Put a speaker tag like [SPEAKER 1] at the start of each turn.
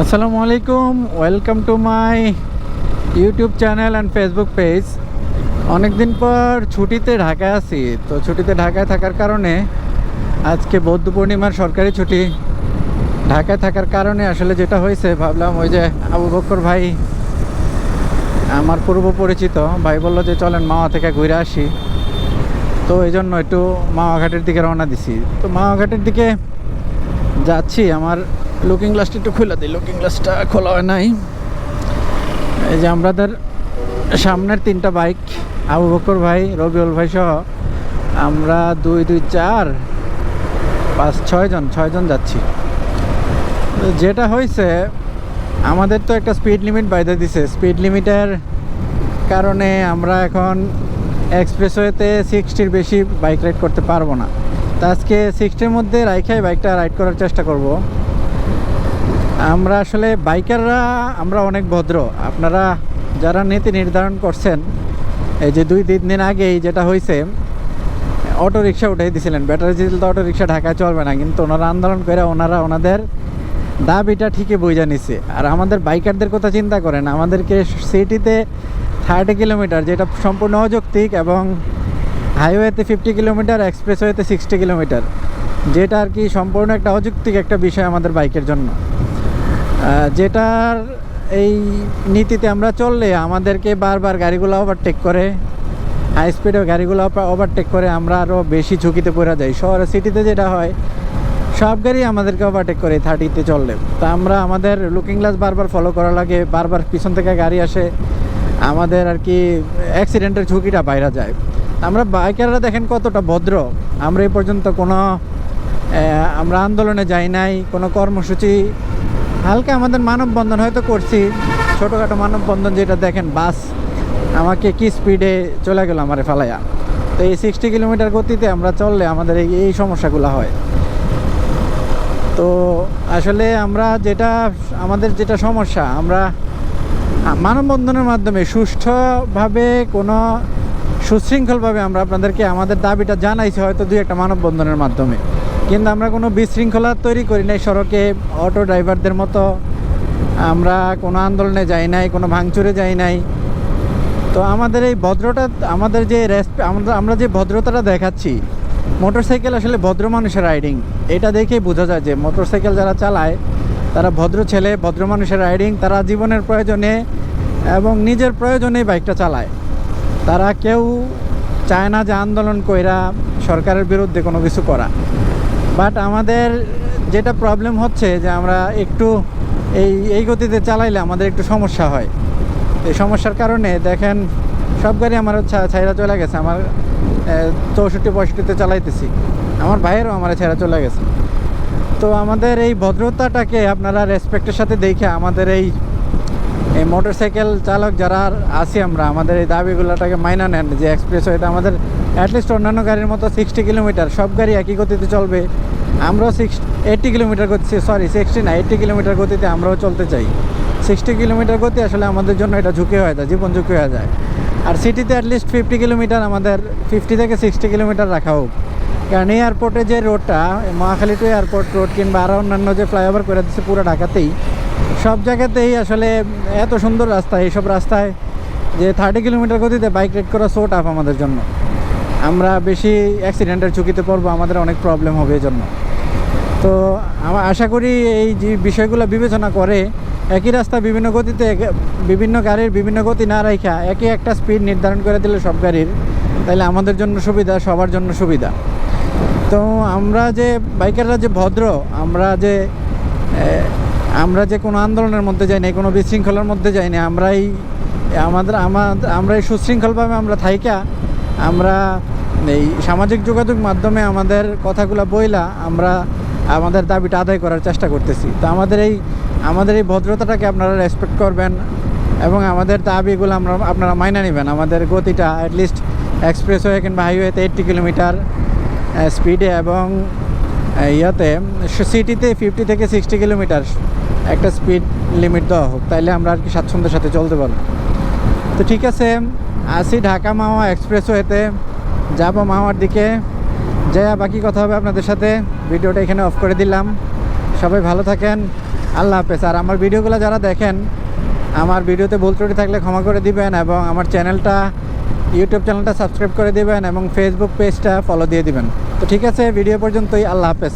[SPEAKER 1] আসসালামু আলাইকুম welcome to my YouTube channel and Facebook page অনেকদিন পর ছুটিতে ঢাকায় আছি, তো ছুটিতে ঢাকায় থাকার কারণে আজকে বৌদ্ধ পূর্ণিমার সরকারি ছুটি। ঢাকায় থাকার কারণে আসলে যেটা হয়েছে, ভাবলাম ওই যে আবু বক্কর ভাই আমার পূর্ব পরিচিত, ভাই বলল যে চলেন মাওয়া থেকে ঘুরে আসি। তো এই জন্য একটু মাওয়াঘাটের দিকে রওনা দিছি। তো মাওয়াঘাটের দিকে যাচ্ছি, আমার লুকিং গ্লাসটা একটু খুলে দিই। লুকিং গ্লাসটা খোলা হয় নাই। এই যে আমাদের সামনের তিনটা বাইক আবু বকর ভাই, রবিউল ভাই সহ আমরা দুই দুই, চার, পাঁচ ছয়জন ছয়জন যাচ্ছি। যেটা হয়েছে, আমাদের তো একটা স্পিড লিমিট বাইরে দিছে। স্পিড লিমিটের কারণে আমরা এখন এক্সপ্রেসওয়েতে সিক্সটির বেশি বাইক রাইড করতে পারব না। তো আজকে সিক্সটির মধ্যে রাইখাই বাইকটা রাইড করার চেষ্টা করব। আমরা আসলে বাইকাররা আমরা অনেক ভদ্র। আপনারা যারা নীতি নির্ধারণ করছেন, এই যে দুই তিন দিন আগেই যেটা হয়েছে অটো রিক্সা উঠাই দিয়েছিলেন ব্যাটারি ডিজেল তো অটো রিক্সা ঢাকায় চলবে না, কিন্তু ওনারা আন্দোলন করে ওনারা ওনাদের দাবিটা ঠিকই বইজা নিছে। আর আমাদের বাইকারদের কথা চিন্তা করেন, আমাদেরকে সিটিতে থার্টি কিলোমিটার যেটা সম্পূর্ণ অযৌক্তিক এবং হাইওয়েতে ফিফটি কিলোমিটার, এক্সপ্রেসওয়েতে সিক্সটি কিলোমিটার। যেটা আর কি সম্পূর্ণ একটা অযৌক্তিক একটা বিষয় আমাদের বাইকের জন্য। যেটার এই নীতিতে আমরা চললে আমাদেরকে বারবার গাড়িগুলো ওভারটেক করে হাই স্পিডে গাড়িগুলো ওভারটেক করে আমরা আরও বেশি ঝুঁকিতে পড়ে যাই। শহরে সিটিতে যেটা হয়, সব গাড়ি আমাদেরকে ওভারটেক করে থার্টিতে চললে। তা আমরা আমাদের লুকিং গ্লাস বারবার ফলো করা লাগে, বারবার পিছন থেকে গাড়ি আসে, আমাদের আর কি অ্যাক্সিডেন্টের ঝুঁকিটা বাইরা যায়। আমরা বাইকাররা দেখেন কতটা ভদ্র। আমরা এই পর্যন্ত কোনো আমরা আন্দোলনে যাই নাই, কোনো কর্মসূচি। হালকা আমাদের মানববন্ধন হয়তো করছি, ছোটোখাটো মানববন্ধন যেটা দেখেন, বাস আমাকে কি স্পিডে চলে গেল আমার ফালাইয়া। তো এই সিক্সটি কিলোমিটার গতিতে আমরা চললে আমাদের এই এই সমস্যাগুলো হয়। তো আসলে আমরা যেটা, আমাদের যেটা সমস্যা, আমরা মানববন্ধনের মাধ্যমে সুষ্ঠুভাবে কোনো সুশৃঙ্খলভাবে আমরা আপনাদেরকে আমাদের দাবিটা জানাইছি হয়তো দুই একটা মানববন্ধনের মাধ্যমে। কিন্তু আমরা কোনো বিশৃঙ্খলা তৈরি করি নাই, সড়কে অটো ড্রাইভারদের মতো। আমরা কোনো আন্দোলনে যাই নাই, কোনো ভাঙচুরে যাই নাই। তো আমাদের এই ভদ্রতা, আমাদের যে রেসপে আমরা যে ভদ্রতাটা দেখাচ্ছি, মোটরসাইকেল আসলে ভদ্র মানুষের রাইডিং। এটা দেখেই বোঝা যায় যে মোটরসাইকেল যারা চালায়, তারা ভদ্র ছেলে, ভদ্র মানুষের রাইডিং, তারা জীবনের প্রয়োজনে এবং নিজের প্রয়োজনে বাইকটা চালায়। তারা কেউ চায় না যে আন্দোলন কইরা সরকারের বিরুদ্ধে কোনো কিছু করা। বাট আমাদের যেটা প্রবলেম হচ্ছে যে আমরা একটু এই এই গতিতে চালাইলে আমাদের একটু সমস্যা হয়। এই সমস্যার কারণে দেখেন সব গাড়ি আমার ছাইরা চলে গেছে। আমার চৌষট্টি, পঁয়ষট্টিতে চালাইতেছি। আমার ভাইয়েরও আমার ছেড়া চলে গেছে। তো আমাদের এই ভদ্রতাটাকে আপনারা রেসপেক্টের সাথে দেখে আমাদের এই এই মোটরসাইকেল চালক যারা আছি আমরা, আমাদের এই দাবিগুলোটাকে মাইনা নেন যে এক্সপ্রেস এটা আমাদের অ্যাটলিস্ট অন্যান্য গাড়ির মতো সিক্সটি কিলোমিটার সব গাড়ি একই গতিতে চলবে। আমরাও সিক্স এইট্টি কিলোমিটার গতি সরি সিক্সটি না এইট্টি কিলোমিটার গতিতে আমরাও চলতে চাই। সিক্সটি কিলোমিটার গতি আসলে আমাদের জন্য এটা ঝুঁকি হয়ে যায়, জীবন ঝুঁকি হয়ে যায়। আর সিটিতে অ্যাটলিস্ট ফিফটি কিলোমিটার আমাদের ফিফটি থেকে সিক্সটি কিলোমিটার রাখা হোক। কারণ এই এয়ারপোর্টে যে রোডটা মহাখালী টু এয়ারপোর্ট রোড কিংবা আরও অন্যান্য যে ফ্লাইওভার করে দিচ্ছে পুরো ঢাকাতেই সব জায়গাতেই আসলে এত সুন্দর রাস্তা, এইসব রাস্তায় যে থার্টি কিলোমিটার গতিতে বাইক রাইড করা সো টাফ আমাদের জন্য। আমরা বেশি অ্যাক্সিডেন্টের ঝুঁকিতে পড়ব, আমাদের অনেক প্রবলেম হবে জন্য তো আমার আশা করি এই যে বিষয়গুলো বিবেচনা করে একই রাস্তা বিভিন্ন গতিতে, বিভিন্ন গাড়ির বিভিন্ন গতি না রাখা একই একটা স্পিড নির্ধারণ করে দিলে সব গাড়ির তাহলে আমাদের জন্য সুবিধা, সবার জন্য সুবিধা। তো আমরা যে বাইকাররা যে ভদ্র, আমরা যে আমরা যে কোনো আন্দোলনের মধ্যে যাই না, কোনো বিশৃঙ্খলার মধ্যে যাই না, আমরাই আমাদের আমাদের, আমরা এই সুশৃঙ্খলভাবে আমরা থাইকা, আমরা এই সামাজিক যোগাযোগ মাধ্যমে আমাদের কথাগুলো বইলা আমরা আমাদের দাবিটা আদায় করার চেষ্টা করতেছি। তো আমাদের এই আমাদের এই ভদ্রতাটাকে আপনারা রেসপেক্ট করবেন এবং আমাদের দাবিগুলো আমরা, আপনারা মাইনা নেবেন। আমাদের গতিটা অ্যাটলিস্ট এক্সপ্রেসওয়ে কিংবা হাইওয়েতে এইট্টি কিলোমিটার স্পিডে এবং ইয়াতে সিটিতে ফিফটি থেকে সিক্সটি কিলোমিটার একটা স্পিড লিমিট দেওয়া হোক, তাইলে আমরা আর কি স্বাচ্ছন্দ্যের সাথে চলতে পারব। তো ঠিক আছে, আসি ঢাকা মাওয়া এক্সপ্রেসওয়েতে, যাব মাওয়ার দিকে। যা বাকি কথা হবে আপনাদের সাথে। ভিডিওটা এখানে অফ করে দিলাম। সবাই ভালো থাকেন, আল্লাহ হাফেজ। আর আমার ভিডিওগুলো যারা দেখেন, আমার ভিডিওতে ভুল ত্রুটি থাকলে ক্ষমা করে দিবেন এবং আমার চ্যানেলটা ইউটিউব চ্যানেলটা সাবস্ক্রাইব করে দেবেন এবং ফেসবুক পেজটা ফলো দিয়ে দিবেন। তো ঠিক আছে ভিডিও পর্যন্তই। আল্লাহ হাফেজ।